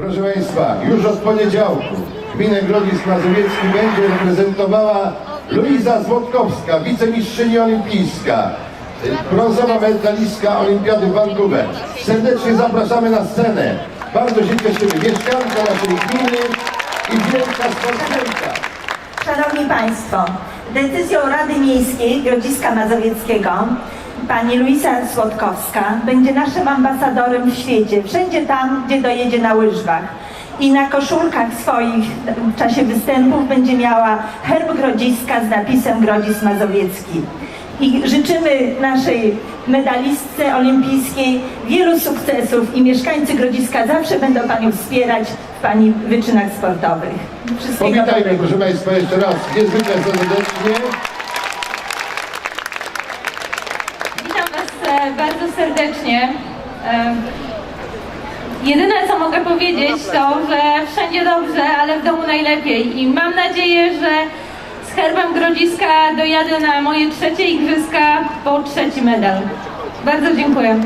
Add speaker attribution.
Speaker 1: Proszę Państwa, już od poniedziałku gminę Grodzisk Mazowiecki będzie reprezentowała Luiza Złotkowska, wicemistrzyni olimpijska, brązowa medalistka Olimpiady w Vancouver. Serdecznie zapraszamy na scenę. Bardzo się cieszymy. Mieszkanka naszej gminy i wielka sportsmenka.
Speaker 2: Szanowni Państwo, decyzją Rady Miejskiej Grodziska Mazowieckiego pani Luisa Słodkowska będzie naszym ambasadorem w świecie, wszędzie tam, gdzie dojedzie na łyżwach. I na koszulkach swoich w czasie występów będzie miała herb Grodziska z napisem Grodzisk Mazowiecki. I życzymy naszej medalistce olimpijskiej wielu sukcesów i mieszkańcy Grodziska zawsze będą Panią wspierać w Pani wyczynach sportowych. Wszystkiego
Speaker 1: Powitajmy,
Speaker 2: dobrego.
Speaker 1: proszę Państwa, jeszcze raz niezwykle serdecznie.
Speaker 3: Bardzo serdecznie. Jedyne co mogę powiedzieć to, że wszędzie dobrze, ale w domu najlepiej. I mam nadzieję, że z herbem Grodziska dojadę na moje trzecie igrzyska po trzeci medal. Bardzo dziękuję.